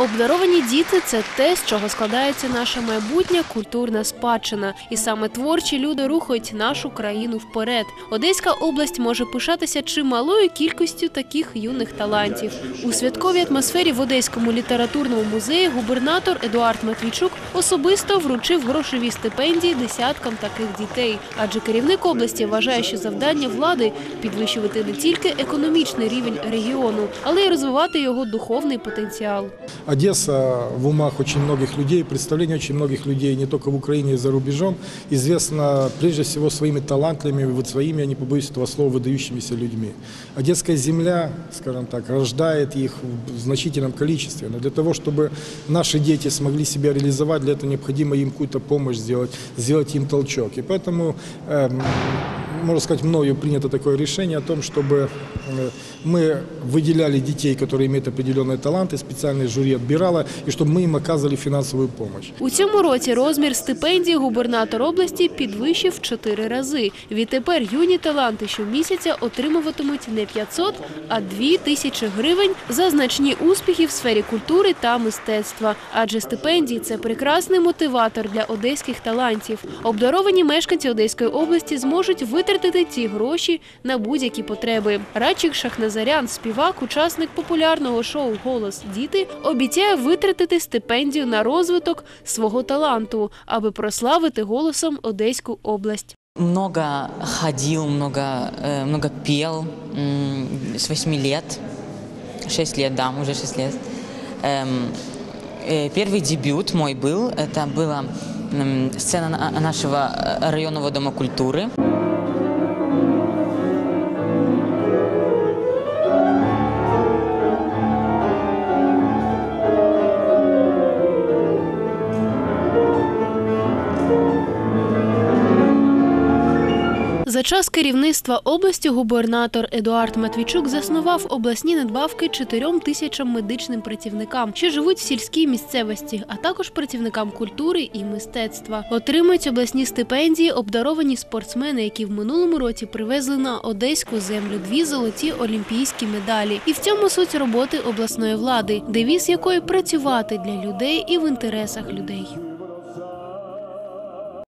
Обдаровані діти це те, з чого складається наша майбутня культурна спадщина, і саме творчі люди рухають нашу країну вперед. Одеська область може пишатися чималою кількістю таких юних талантів. У святковій атмосфері в Одеському літературному музеї губернатор Едуард Матвійчук особисто вручив грошові стипендії десяткам таких дітей. Адже керівник області вважає, що завдання влади підвищувати не тільки економічний рівень регіону, але й розвивати його духовний потенціал. Одесса в умах очень многих людей, представление очень многих людей не только в Украине и за рубежом, известна прежде всего своими талантливыми, вот своими, я не побоюсь этого слова, выдающимися людьми. Одесская земля, скажем так, рождает их в значительном количестве. Но для того, чтобы наши дети смогли себя реализовать, для этого необходимо им какую-то помощь сделать, сделать им толчок. И поэтому эм, можно сказать, мною принято такое решение о том, чтобы э, мы выделяли детей, которые имеют определенные таланты, специальное жюри отбирало, и чтобы мы им оказывали финансовую помощь. У цьому році розмір стипендії губернатор області підвищив в чотири рази. Відтепер юні таланти щомісяця отримуватимуть не 500, а 2 тисячі гривень за значні успіхи в сфері культури та мистецтва. Адже стипендії – це прекрасний мотиватор для одеських талантів. Обдаровані мешканці Одеської області зможуть витратити ці гроші на будь-які потреби. Радчик Шахназарян, співак, учасник популярного шоу Голос діти обіцяє витратити стипендію на розвиток свого таланту, аби прославити голосом Одеську область. Много ходил, много, э, много пел м, с 8 лет. 6 лет, да, уже 6 лет. Эм, э, Первый дебют мой был, это была м, сцена на- нашего э, районного дома культуры. За час керівництва області губернатор Едуард Матвійчук заснував обласні надбавки чотирьом тисячам медичним працівникам, що живуть в сільській місцевості, а також працівникам культури і мистецтва. Отримують обласні стипендії обдаровані спортсмени, які в минулому році привезли на одеську землю дві золоті олімпійські медалі. І в цьому суть роботи обласної влади, девіз якої працювати для людей і в інтересах людей.